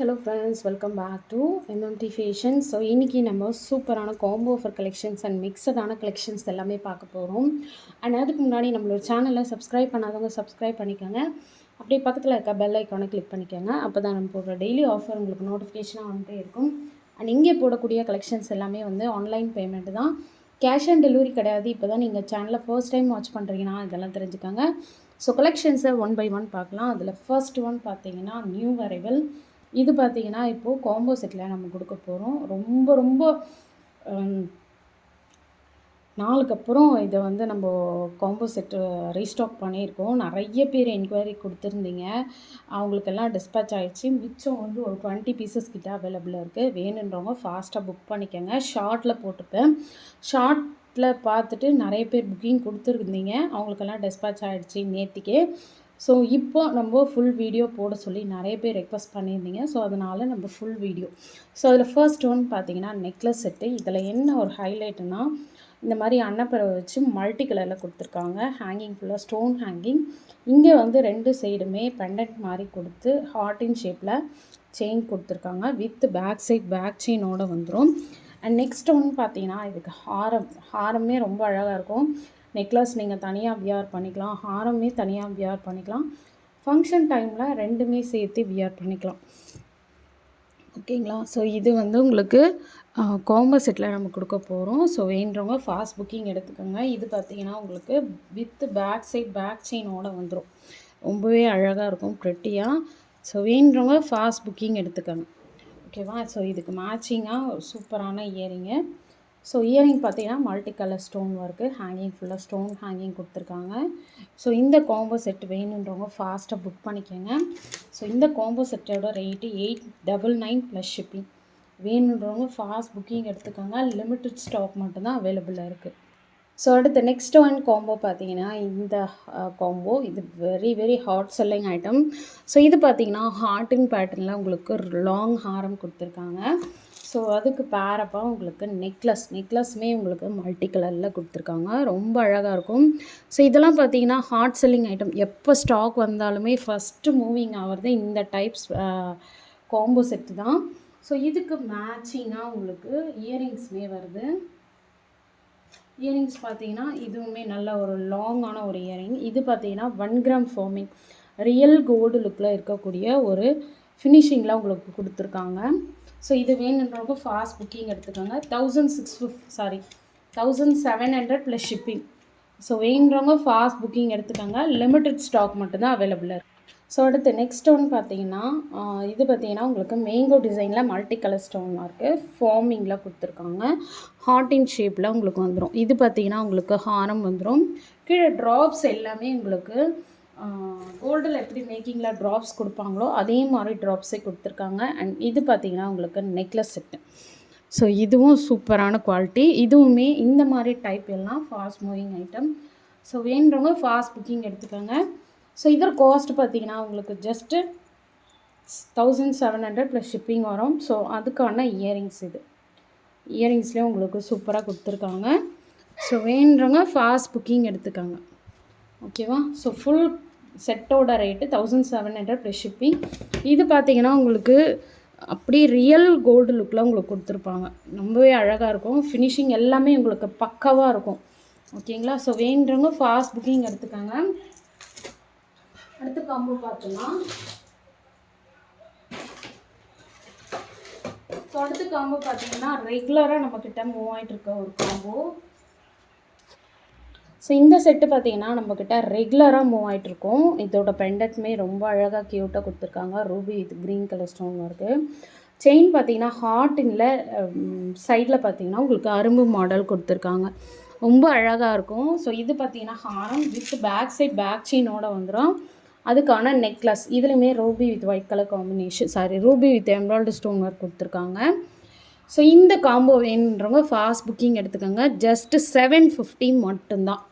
Hello friends welcome back to MMT fashion so இன்றைக்கி நம்ம சூப்பரான காம்போ ஆஃபர் கலெக்ஷன்ஸ் அண்ட் மிக்சடான கலெக்ஷன்ஸ் எல்லாமே பார்க்க போகிறோம் அண்ட் அதுக்கு முன்னாடி நம்மளோட சேனலை சப்ஸ்கிரைப் பண்ணாதவங்க சப்ஸ்கிரைப் பண்ணிக்கோங்க. அப்படியே பக்கத்தில் இருக்க பெல் ஐக்கானை கிளிக் பண்ணிக்கோங்க. அப்போ தான் நம்ம போடுற டெய்லி ஆஃபர் உங்களுக்கு நோட்டிஃபிகேஷனாக வந்துட்டே இருக்கும். அண்ட் இங்கே போடக்கூடிய கலெக்ஷன்ஸ் எல்லாமே வந்து ஆன்லைன் பேமெண்ட் தான். கேஷ் ஆன் டெலிவரி கிடையாது. இப்போ தான் நீங்கள் சேனலை ஃபர்ஸ்ட் டைம் வாட்ச் பண்ணுறீங்கன்னா இதெல்லாம் தெரிஞ்சுக்கோங்க. ஸோ கலெக்ஷன்ஸை ஒன் பை ஒன் பார்க்கலாம். அதில் ஃபர்ஸ்ட் ஒன் பார்த்தீங்கன்னா நியூ அரைவல் இது பார்த்தீங்கன்னா இப்போது காம்போ செட்டில் நம்ம கொடுக்க போகிறோம் ரொம்ப ரொம்ப நாளுக்கு அப்புறம் இதை வந்து நம்ம காம்போ செட்டு ரீஸ்டாக் பண்ணியிருக்கோம். நிறைய பேர் என்கொயரி கொடுத்துருந்தீங்க. அவங்களுக்கெல்லாம் டிஸ்பேச் ஆகிடுச்சு மிச்சம் வந்து ஒரு டுவெண்ட்டி பீசஸ் கிட்ட அவைலபிளாக இருக்குது வேணுன்றவங்க ஃபாஸ்ட்டாக புக் பண்ணிக்கோங்க. ஷார்ட்டில் போட்டுப்பேன். ஷார்ட்டில் பார்த்துட்டு நிறைய பேர் புக்கிங் கொடுத்துருந்தீங்க. அவங்களுக்கெல்லாம் டிஸ்பேச் ஆகிடுச்சு நேற்றுக்கே ஸோ இப்போ நம்ம ஃபுல் வீடியோ போட சொல்லி நிறைய பேர் ரெக்வஸ்ட் பண்ணியிருந்தீங்க. ஸோ அதனால் நம்ம ஃபுல் வீடியோ ஸோ அதில் ஃபர்ஸ்ட் ஒன் பார்த்தீங்கன்னா நெக்லஸ் செட்டு இதில் என்ன ஒரு ஹைலைட்டுனா இந்த மாதிரி அன்னப்பறவை வச்சு மல்டி கலரில் கொடுத்துருக்காங்க. ஹேங்கிங் ஃபுல்லாக ஸ்டோன் ஹேங்கிங் இங்கே வந்து ரெண்டு சைடுமே பெண்டன்ட் மாதிரி கொடுத்து ஹார்டின் ஷேப்பில் செயின் கொடுத்துருக்காங்க. வித் பேக் சைட் பேக் செயினோடு வந்துடும் அண்ட் நெக்ஸ்ட் ஒன்று பார்த்தீங்கன்னா இதுக்கு ஹாரம். ஹாரமே ரொம்ப அழகாக இருக்கும். நெக்லஸ் நீங்கள் தனியாக வியர் பண்ணிக்கலாம். ஹாரமே தனியாக வியர் பண்ணிக்கலாம். ஃபங்க்ஷன் டைமில் ரெண்டுமே சேர்த்து வியர் பண்ணிக்கலாம். ஓகேங்களா? ஸோ இது வந்து உங்களுக்கு காம்போ செட்டில் நம்ம கொடுக்க போகிறோம் ஸோ வேண்டவங்க ஃபாஸ்ட் புக்கிங் எடுத்துக்கோங்க. இது பார்த்தீங்கன்னா உங்களுக்கு வித் பேக் சைட் பேக் செயினோடு வந்துடும் ரொம்பவே அழகாக இருக்கும் ப்ரெட்டியாக ஸோ வேண்டவங்க ஃபாஸ்ட் புக்கிங் எடுத்துக்கோங்க. ஓகேவா ஸோ இதுக்கு மேட்சிங்காக ஒரு சூப்பரான இயரிங்கு ஸோ இயரிங் பார்த்தீங்கன்னா multi colour stone work hanging ஃபுல்லாக ஸ்டோன் ஹேங்கிங் கொடுத்துருக்காங்க. ஸோ இந்த காம்போ செட் வேணுன்றவங்க ஃபாஸ்ட்டாக புக் பண்ணிக்கோங்க. ஸோ இந்த காம்போ செட்டோட rate eight double nine plus shipping வேணுன்றவங்க ஃபாஸ்ட் புக்கிங் எடுத்துக்கோங்க. லிமிட்டட் ஸ்டாக் மட்டும்தான் அவைலபிளாக இருக்குது ஸோ அடுத்து நெக்ஸ்ட் ஒன் காம்போ பார்த்தீங்கன்னா இந்த காம்போ இது very very hot selling item so இது பார்த்தீங்கன்னா ஹார்ட்டிங் பேட்டர்னில் உங்களுக்கு லாங் ஹாரம் கொடுத்துருக்காங்க. ஸோ அதுக்கு பேரப்பாக உங்களுக்கு நெக்லஸ் நெக்லஸுமே உங்களுக்கு மல்டி கலரில் கொடுத்துருக்காங்க. ரொம்ப அழகாக இருக்கும். ஸோ இதெல்லாம் பார்த்தீங்கன்னா ஹாட் செல்லிங் ஐட்டம் எப்போ ஸ்டாக் வந்தாலுமே ஃபஸ்ட்டு மூவிங் ஆகிறது இந்த டைப்ஸ் காம்போ செட்டு தான். ஸோ இதுக்கு மேட்சிங்காக உங்களுக்கு இயரிங்ஸ்மே வருது. இயரிங்ஸ் பார்த்தீங்கன்னா இதுவுமே நல்ல ஒரு லாங்கான ஒரு இயரிங் இது பார்த்தீங்கன்னா one gram forming real gold லுக்கில் இருக்கக்கூடிய ஒரு ஃபினிஷிங்கில் உங்களுக்கு கொடுத்துருக்காங்க. ஸோ இது வேணுன்றவங்க ஃபாஸ்ட் புக்கிங் எடுத்துக்கோங்க. Thousand six fifty sorry thousand seven hundred plus shipping so வேணுன்றவங்க ஃபாஸ்ட் புக்கிங் எடுத்துக்கோங்க. லிமிட்டட் ஸ்டாக் மட்டும்தான் அவைலபிளாக இருக்குது ஸோ அடுத்து நெக்ஸ்ட் ஒன் பார்த்தீங்கன்னா இது பார்த்தீங்கன்னா உங்களுக்கு மேங்கோ டிசைனில் மல்டி கலர் ஸ்டோன் இருக்குது ஃபார்மிங்கில் கொடுத்துருக்காங்க ஹார்டின் ஷேப்பில் உங்களுக்கு வந்துடும் இது பார்த்தீங்கன்னா உங்களுக்கு ஹாரம் வந்துடும் கீழே ட்ராப்ஸ் எல்லாமே உங்களுக்கு கோல்டில் எப்படி மேக்கிங்கில் ட்ராப்ஸ் கொடுப்பாங்களோ அதே மாதிரி ட்ராப்ஸே கொடுத்துருக்காங்க. அண்ட் இது பார்த்திங்கன்னா உங்களுக்கு நெக்லஸ் செட்டு ஸோ இதுவும் சூப்பரான குவாலிட்டி இதுவுமே இந்த மாதிரி டைப் எல்லாம் ஃபாஸ்ட் மூவிங் ஐட்டம் ஸோ வேணுறவங்க ஃபாஸ்ட் புக்கிங் எடுத்துக்கோங்க. ஸோ இதர் காஸ்ட் பார்த்தீங்கன்னா உங்களுக்கு just thousand seven hundred plus shipping வரும். ஸோ அதுக்கான இயரிங்ஸ் இது. இயரிங்ஸ்லேயும் உங்களுக்கு சூப்பராக கொடுத்துருக்காங்க. ஸோ வேணுறவங்க ஃபாஸ்ட் புக்கிங் எடுத்துக்கோங்க. ஓகேவா ஸோ ஃபுல் செட்டோட rate thousand seven hundred plus shipping இது பார்த்தீங்கன்னா உங்களுக்கு அப்படியே ரியல் கோல்டு லுக்கில் உங்களுக்கு கொடுத்துருப்பாங்க. ரொம்பவே அழகாக இருக்கும். ஃபினிஷிங் எல்லாமே உங்களுக்கு பக்காவாக இருக்கும். ஓகேங்களா ஸோ வேண்டுறவங்க ஃபாஸ்ட் புக்கிங் எடுத்துக்கோங்க. அடுத்த காம்போ பார்த்தோம்னா ஸோ அடுத்த காம்போ பார்த்தீங்கன்னா ரெகுலராக நம்மக்கிட்ட மூவ் ஆகிட்டு இருக்க ஒரு காம்போ ஸோ இந்த செட்டு பார்த்தீங்கன்னா நம்மக்கிட்ட ரெகுலராக மூவ் ஆகிட்ருக்கோம் இதோட பெண்டட்மே ரொம்ப அழகாக க்யூட்டாக கொடுத்துருக்காங்க. Ruby with green colour stone இருக்குது செயின் பார்த்தீங்கன்னா ஹார்ட்டினில் சைடில் பார்த்தீங்கன்னா உங்களுக்கு அரும்பு மாடல் கொடுத்துருக்காங்க. ரொம்ப அழகாக இருக்கும். ஸோ இது பார்த்தீங்கன்னா ஹாரம் வித் பேக் சைட் பேக் செயினோட வந்துடும் அதுக்கான நெக்லஸ் இதுலையுமே ruby with white colour combination sorry ruby with embroidery stone work கொடுத்துருக்காங்க. ஸோ இந்த காம்போ வேணுன்றவங்க ஃபாஸ்ட் புக்கிங் எடுத்துக்கோங்க. ஜஸ்ட்டு செவன் ஃபிஃப்டி மட்டும்தான்.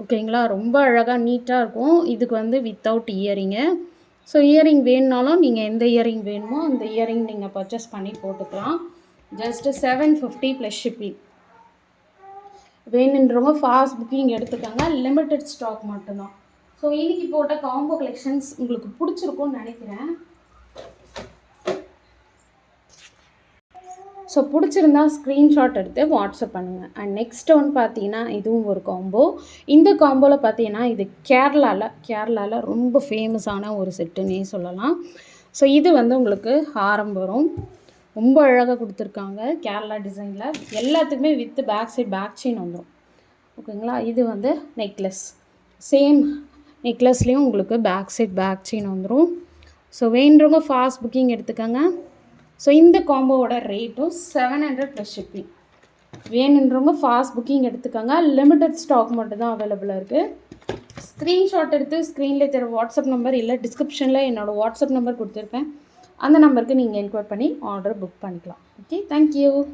ஓகேங்களா? ரொம்ப அழகாக நீட்டாக இருக்கும். இதுக்கு வந்து வித்தவுட் இயரிங்கு ஸோ இயரிங் வேணுனாலும் நீங்கள் எந்த இயரிங் வேணுமோ அந்த இயரிங் நீங்கள் பர்ச்சேஸ் பண்ணி போட்டுக்கலாம். Just seven fifty plus shipping வேணுன்றவங்க ஃபாஸ்ட் புக்கிங் எடுத்துக்கோங்க லிமிட்டட் ஸ்டாக் மட்டும்தான். ஸோ இன்றைக்கி போட்ட காம்போ கலெக்ஷன்ஸ் உங்களுக்கு பிடிச்சிருக்கும்னு நினைக்கிறேன். ஸோ பிடிச்சிருந்தா ஸ்க்ரீன்ஷாட் எடுத்து வாட்ஸ்அப் பண்ணுங்கள் அண்ட் நெக்ஸ்ட் ஒன் பார்த்தீங்கன்னா இதுவும் ஒரு காம்போ இந்த காம்போவில் பார்த்தீங்கன்னா இது கேரளாவில் கேரளாவில் ரொம்ப ஃபேமஸான ஒரு செட்டுன்னே சொல்லலாம். ஸோ இது வந்து உங்களுக்கு ஹாரம் வரும். ரொம்ப அழகாக கொடுத்துருக்காங்க. கேரளா டிசைனில் எல்லாத்துக்குமே with back side back chain வந்துடும் ஓகேங்களா? இது வந்து நெக்லஸ் சேம் நெக்லஸ்லேயும் உங்களுக்கு பேக் சைட் பேக் செயின் வந்துடும் ஸோ வேண்டுறவங்க ஃபாஸ்ட் புக்கிங் எடுத்துக்கோங்க. ஸோ இந்த காம்போவோட ரேட்டும் செவன் ஹண்ட்ரட் ப்ளஸ் ஷிப்பிங் வேணுன்றவங்க ஃபாஸ்ட் புக்கிங் எடுத்துக்கோங்க. லிமிட்டட் ஸ்டாக் மட்டும் தான் அவைலபிளாக இருக்குது ஸ்க்ரீன்ஷாட் எடுத்து ஸ்க்ரீனில் தர வாட்ஸ்அப் நம்பர் இல்லை டிஸ்கிரிப்ஷனில் என்னோடய வாட்ஸ்அப் நம்பர் கொடுத்துருப்பேன். அந்த நம்பருக்கு நீங்கள் என்கொயர் பண்ணி ஆர்டர் புக் பண்ணிக்கலாம். Okay thank you